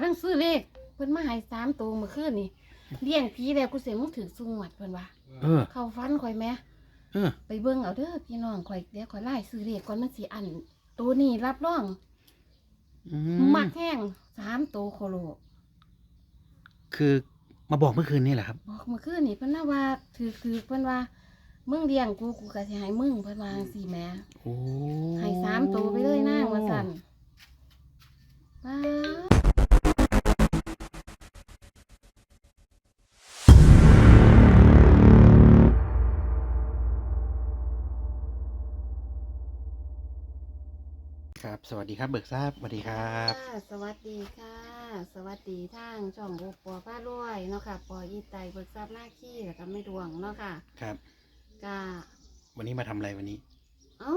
ำลังซื้อเลขเพิ่นมาให้สามตัวเมื่อคืนนี่เลี้ยงผีแล้วกูเสียมึงถือสุงหวัดเพิ่นว่าเออ เข้าฟันข่อยแหม่เออ ไปเบิ่งเอาเด้อพี่น้องข่อยเดี๋ยวข่อยไล่ซื้อเลขก่อนมันสิอันตัวนี้รับรองอืมักแห้งสามตัวโคโลคือมาบอกเมื่อคืนนี่แหละครับ บอกเมื่อคืนนี่เพิ่นน่ะว่าถือถือเพิ่นว่ามึงเลี้ยงกูกูก็สิให้มึงเพิ่นว่าจังซี่แหม่โอ้ให้สามตัวไปเลยนางว่าซั่นป้าด สวัสดีครับเบิกทราบสวัสดีครับ ค่ะสวัสดีค่ะ สวัสดีทางช่องโอปัวป้ารวยเนาะค่ะปออีไตเบิกทรัพย์หน้าขี้แล้วก็ไม่ดวงเนาะค่ะครับก็วันนี้มาทำอะไรวันนี้ เอ้า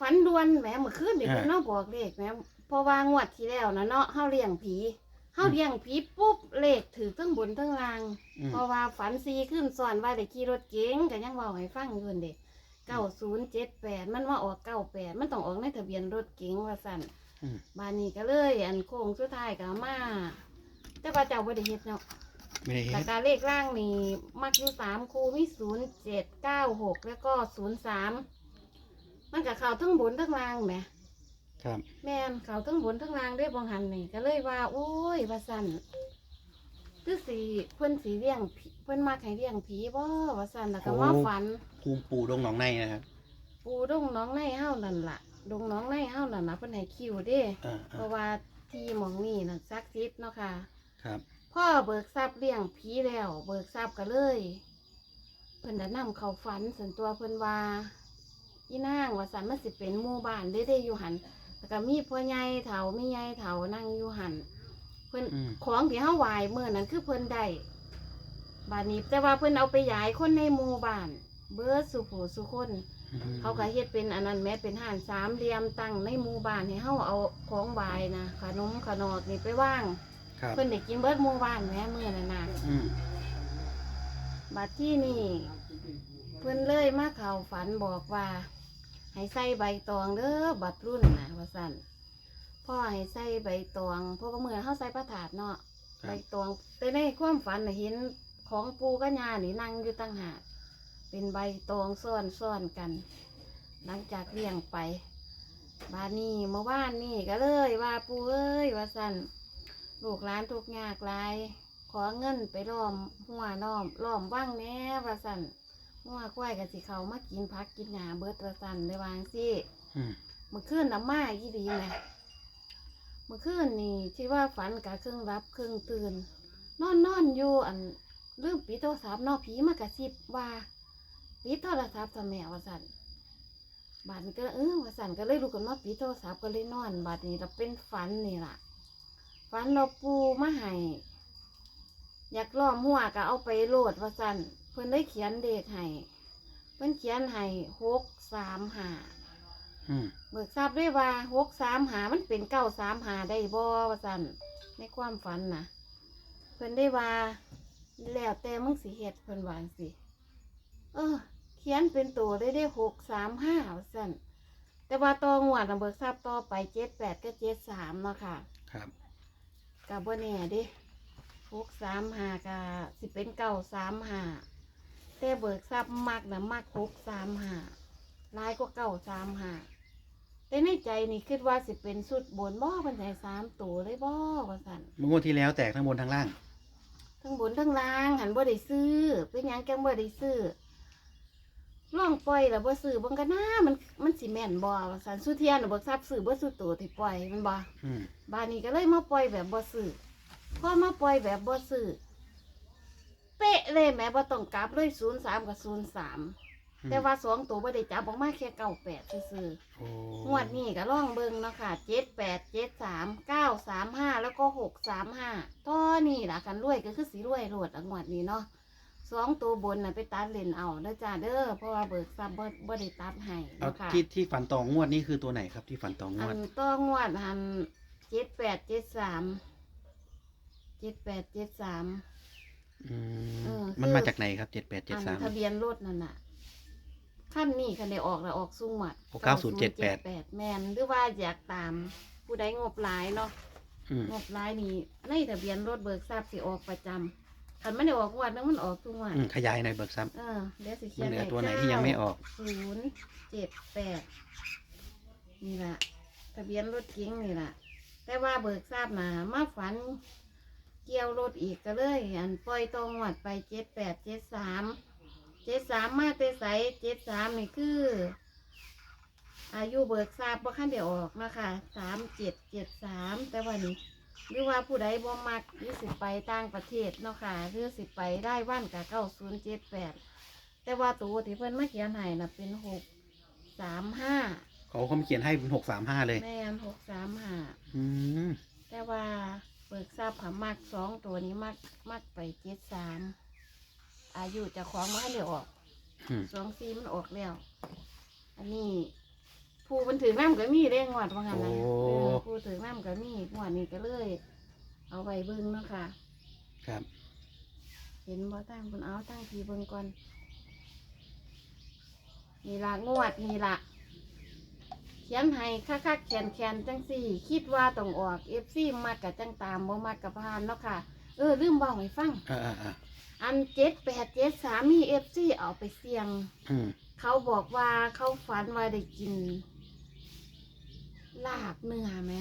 ฝันดวนแหมเมื่อคืนนี่อ่า เพิ่นเนาะบอกเลขแหมเพราะว่างวดที่แล้วนะเนาะเฮาเลี้ยงผีเฮาเลี้ยงผีปุ๊บเลขถือทั้งบนทั้งล่าง อืมเพราะว่าฝันซีขึ้นซ้อนว่าได้ขี่รถเก๋งก็ยังเว้าให้ฟังอยู่นั่นเด็ก เก้าศูนย์เจ็ดแปดมันว่าออกเก้าแปดมันต้องออกในทะเบียนรถเก๋งว่าสั่นอืม บานนี้ก็เลย อันโค้งสุดท้ายก็เอามา แต่ว่าเจ้าบ่ได้เฮ็ดเนาะไม่ได้เห็แต่นการเลขล่างนี่มักอยู่สามคูมีศูนย์เจ็ดเก้าหกแล้วก็ศูนย์สามมันก็เข้าทั้งบนทั้งล่างแหม ครับ แม่นเข้าทั้งบนทั้งล่างได้บางหันนี่ก็เลยว่า โอ้ยว่าสั่นคือสีเพิ่นสีเลี้ยงผีเพิ่นมักให้เลี้ยงผีบ่ว่าสั่นแล้วก็มาฝัน ภูมิปู่ดงหนองในนะครับปูดงน้องในเฮานั่นล่ะดงน้องในเฮานั่นล่ะเพิ่นให้คิวเด้ อ่าเพราะว่าที่หมองนี่น่ะซักซิดเนาะค่ะครับ พ่อเบิกทรัพย์เลี้ยงผีแล้ว เบิกทรัพย์ก็เลยเพิ่นได้นำเข้าฝันส่วนตัวเพิ่นว่าอีนางว่าสันมันสิเป็นหมู่บ้านได้ได้อยู่หันแล้วก็มีพ่อใหญ่เฒ่ามีใหญ่เฒ่านั่งอยู่หันเพิ่นอืม ของที่เฮาไหวายมื้อนั้นคือเพิ่นได้ บาดนี้แต่ว่าเพิ่นเอาไปยายคนในหมู่บ้าน เบิดสุผู้สุคนอืมเขาก็เฮ็ดเป็นอันนั้นแม้เป็นห่านสามเหลี่ยมตั้งในหมู่บ้านให้เฮาเอาของไหวายนะขนมขนอดนี่ไปว่าง ครับเพิ่นได้กินเบิดหมู่บ้านแหม่มื้อนั้นน่ะอืมบัดที่นี่เพิ่นเลยมาเข้าฝันบอกว่า ให้ใส่ใบตองเด้อบัดรุ่นนะว่าซั่นพ่อให้ใส่ใบตองเพราะว่ามื้อนั้นเฮาใส่ประถาดเนาะ คใบรับตองแต่ในความฝันน่ะเห็น ของปูกับย่านี่นั่งอยู่ตั้งหากเป็นใบตองซ้อนซ้อนกัน หลังจากเลี้ยงไป บานนี้เมื่อวานนี่ก็เลยว่าปูเอ้ยว่าสันลูกหลานทุกข์ยากหลายขอเงินไปล้อมหัวล้อมล้อมว่างแหน่ว่าสันหัวควายกับสิเขามากินพักกินหญ้าเบิดว่าสันได้วาจั่งสิอืมเมื่อคืนน้ำมาอีดีไหมเมื่อคืนนี่ที่ว่าฝันกับเครื่องรับเครื่องตื่นนอนนอนอยู่อัน ลืมปิดโทรศัพท์เนอผีมากระซิบว่าปิดโทรศัพท์ทำแมวว่าสันบาดนี้ก็เออว่าสันก็เลยลุกขึ้นมาปิดโทรศัพท์ก็เลยนอน บาดนี้เราเป็นฝันนี่ล่ะฝันเราปูมาให้อยากล้อมหัวก็เอาไปโหลดว่าสันเพิ่นได้เขียนเด็กให้เพิ่นเขียนให้หกสามห้าอืมเบิกทราบด้วยว่าหกสามหามันเป็นเก้าสามหาได้บ่ว่าสันในความฝันนะเพิ่นได้ว่า แล้วแต่มึงสิเฮ็ดเพิ่นว่าจั่งสิ เออ เขียนเป็นตัวได้ได้หกสามห้าว่าสันแต่ว่าต่องวดน่ะเบิกทราบต่อไปเจ็ดแปดก็เจ็ดสามเนาะค่ะ ครับ กับบ่แน่เด้หกสามหากับสิเป็นเก้าสามหาแต่เบิกทรัพย์มักนะมักหกสามหาลายก็เก้าสามหาแต่ในใจนี่คิดว่าสิเป็นสุดบนบ่เป็นใจสามตัวเลยบ่ว่าสัน เมื่องวดที่แล้วแตกทั้งบนทั้งล่าง ทั้งบนทั้งล่างหันบ่ได้ซื้อ เป็นหยังแกงบ่ได้ซื้อล่องปล่อยแล้วบ่ซื้อเบิ่งกันนะมันมันสิแม่นบ่ว่าสันสุเทียนน่ะเบิกทรัพย์ซื้อบ่ซื้อตัวที่ปล่อยมันบ่อืมบ้านนี้ก็เลยมาปล่อยแบบบ่ซื้อพอมาปล่อยแบบบ่ซื้อเป๊ะเลยแหม่บ่ต้องกลับเลยศูนย์สามกับศูนย์สาม แต่ว่าสองตัวบ่ได้จับออกมาแค่เก้าแปดซื่อโอ้ๆงวดนี้ก็ลองเบิ่งเนาะค่ะเจ็ดแปดเจ็ดสามเก้าสามห้าแล้วก็หกสามห้าท่อนี่ล่ะกันรวยก็คือสีรวยโลดอะงวดนี้เนาะสองตัวบนน่ะไปตัดเลนเอาเด้อจ้าเด้อเพราะว่าเบิกทรัพย์บ่บ่ได้ตัดให้เอาเนาะค่ะ ที่ที่ฝันต่องวดนี่คือตัวไหนครับที่ฝันต่องอัวด นต้องงวดหันเจ็ดแปดเจ็ดสามเจ็ดแปดเจ็ดสาม อืมเออ มันคือมาจากไหนครับเจ็ดแปดเจ็ดอันสามทะเบียนรถนั่นน่ะ ขั้นนี้คันได้ออกแล้วออกสูงหมัดหกเก้าศูนย์เจ็ดแปดแมนหรือว่าอยากตามผู้ใดงบหลายเนาะอืมงบหลายนี่ในทะเบียนรถเบิกทราบสิออกประจำคันมันได้ออกงวดนึงมันออกทุกงวดอืมขยายหน่อยเบิกทรัพย์เออเดี๋ยวสิเขีมัยนนเหลือให้ตัวไหนที่ยังไม่ออก ศูนย์เจ็ดแปดนี่ล่ะ ทะเบียนรถเก๋งนี่ล่ะ แต่ว่าเบิกทราบมามาฝัน เกี่ยวรถอีกก็เลย อันปล่อยตรงวัดไปเจ็ดแปดเจ็ดสาม เจ็ดสามมาเตใสเจ็ดสามนี่คือ อายุเบิกทราบว่าขั้นเดียวออกนะคะสามเจ็ดเจ็ดสามแต่ว่านี่หรือว่าผู้ใดบ่มักหรือสิไปต่างประเทศเนาะค่ะหรือสิไปได้ว่านกับเก้าศูนย์เจ็ดแปดแต่ว่าตัวที่เพิ่นมาเขียนให้น่ะเป็นหกสามห้าเขาเขามาเขียนให้เป็นหกสามห้าเลยแม่นหกสามห้าอืมแต่ว่าเบิกทราบผามักสองตัวนี้มักมักไปเจ็ดสาม อายุเจะคล้าของมาให้เดี๋ยวออกอืม สองซีมันออกแล้ว อันนี้ผู้มันถือน้ำก็มีเร่งงวดว่างั้นนะเออผู้ถือน้ำก็มีงวดนี้ก็เลย เอาไว้เบิ้งเนาะค่ะ ครับ เห็นบ่ตั้งคุณเอาตั้งทีเบิ้งก่อนนี่ละงวดนี่ละเขียนให้คักๆแขนแขนๆจังสี่ คิดว่าต้องออกเอฟซีมากกับจังตามบ่มากกับพานเนาะค่ะ เออลืมบอกให้ฟัง อ่าอ่าอ่า อันเจ็ดแปดเจ็ดสามมีเอฟซีเอาไปเสี่ยง อืมเขาบอกว่าเขาฝันว่าได้กิน ลาบเนื้อไหม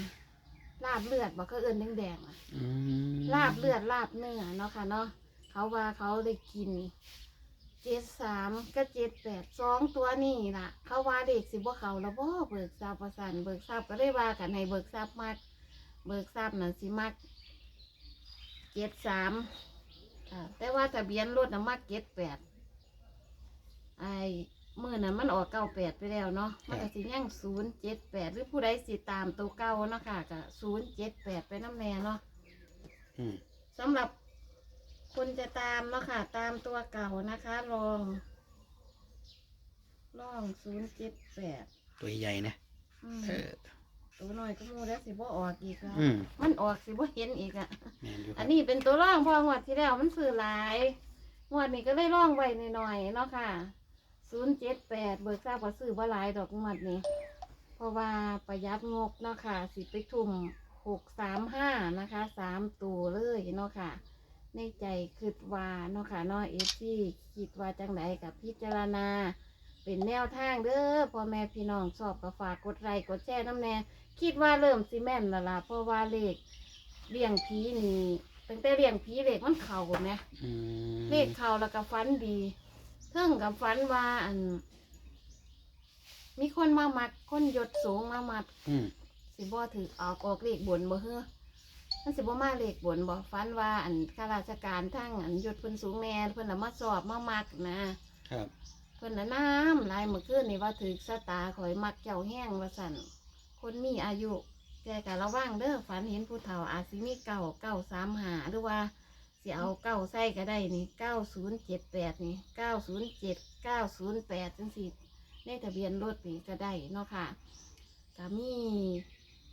ลาบเลือดบอกก็เอิญแดงๆอะอืมลาบเลือดลาบเนื้อเนาะค่ะเนาะเขาว่าเขาได้กินเจ็ดสามก็เจ็ดแปดสองตัวนี่ล่ะ เขาว่าเด็กสิบ่เขาแล้วบ่เบิกทราบประสันเบิกทราบก็ได้ว่ากันให้เบิกทราบมักเบิกทราบน่ะสิมักเจ็ดสาม อ่าแต่ว่าทะเบียนรถน่ะมักเจ็ดแปดไอ้มื่อนั้นมันออกเก้าแปดไปแล้วเนาะมันก็สิยังศูนย์เจ็ดแปดหรือผู้ใดสิตามตัวเก่าเนาะค่ะก็ศูนย์เจ็ดแปดไปน้ำแน่เนาะอืมสำหรับคนจะตามเนาะค่ะ ตามตัวเก่านะคะลองลองศูนย์เจ็ดแปดตัวใหญ่ๆนะ เออ ตัวน้อยก็มูแล้วสิบ่ออกอีกแล้วอืมมันออกสิบ่เห็นอีกอะแม่นอยู่คอัรันบนี้เป็นตัวร่องเพองวดที่แล้วมันซื้อหลายงวดนี้ก็เลยร่องไว้หน่อยๆเนาะค่ะ ศูนย์เจ็ดแปดเบิกทราบว่าซื้อบ่หลายดอกงวดนี้ เพราะว่าประหยัดงบเนาะค่ะ สิไปทุ่มหกสามห้านะคะสามตัวเลยเนาะค่ะ ในใจคิดว่าเนาะค่ะเนาะเอฟซีคิดว่าจังไดกับพิจารณา เป็นแนวทางเด้อพ่อแม่พี่น้องชอบก็ฝากกดไลค์กดแชร์น้ำแน่คิดว่าเริ่มสิแม่นและล่ะเพราะว่าเลขเลี้ยงผีนี่ตั้งแต่เลี้ยงผีเลขมันเข่าไหมอืมเลขเข่าแล้วก็ฟันดีเทิงกับฟันว่าอัน มีคนมามักคนยศสูงมามักอืมสิบ่ถือออกออกเลขบนบ่เฮ้อมันสิบ่มาเลขบนบ่ฟันว่าอันข้าราชการทั้งอันยศเพิ่นสูงแน่เพิ่นน่ะมาสอบมามักนะครับ เพิ่นน่ะน้ำลายเมื่อคืนนี่ว่าถือสตาข่อยมักเจ้าแห้งว่าสั่นคนมีอายุแกกะระวังเด้อฝันเห็นผู้เฒ่าอาจสิมีเก่าเก้าสามหาหรือว่าสิเอาเก้าใส่ก็ได้นี่เก้าศูนย์เจ็ดแปดนี่เก้าศูนย์เจ็ดเก้าศูนย์แปดจังสิในทะเบียนรถนี่ก็ได้เนาะค่ะก็มี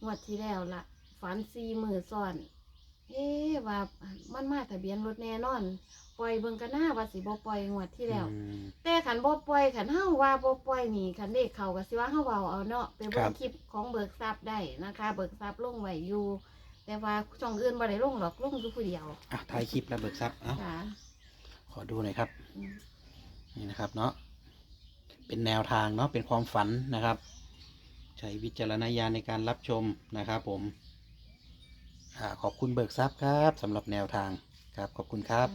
งวดที่แล้วละฝันสี่มือซ้อน เอ๊ะว่ามันมาทะเบียนรถแน่นอน ปล่อยเบิ่งกันหน้าว่าสิบ่ปล่อยงวดที่แล้วอืมแต่ขันบ่ปล่อยขันเฮาว่าบ่ปล่อยนี่ขันเด็กเขาก็สิว่าเฮาเว้าเอาเนาะไปคเบิ่รังบคลิปของเบิกทรัพย์ได้นะคะ เบิกทรัพย์ลงไว้อยู่ แต่ว่าช่องอื่นบ่ได้ลงหรอกลงอยู่ผู้เดียวอะถ่ายคลิปแล้วเบิกทรัพย์เอ้าค่ะขอดูหน่อยครับ อืมนี่นะครับเนาะ เป็นแนวทางเนาะ เป็นความฝันนะครับ ใช้วิจารณญาณในการรับชมนะครับผมอ่า ขอบคุณเบิกทรัพย์ครับสำหรับแนวทางครับขอบคุณครับ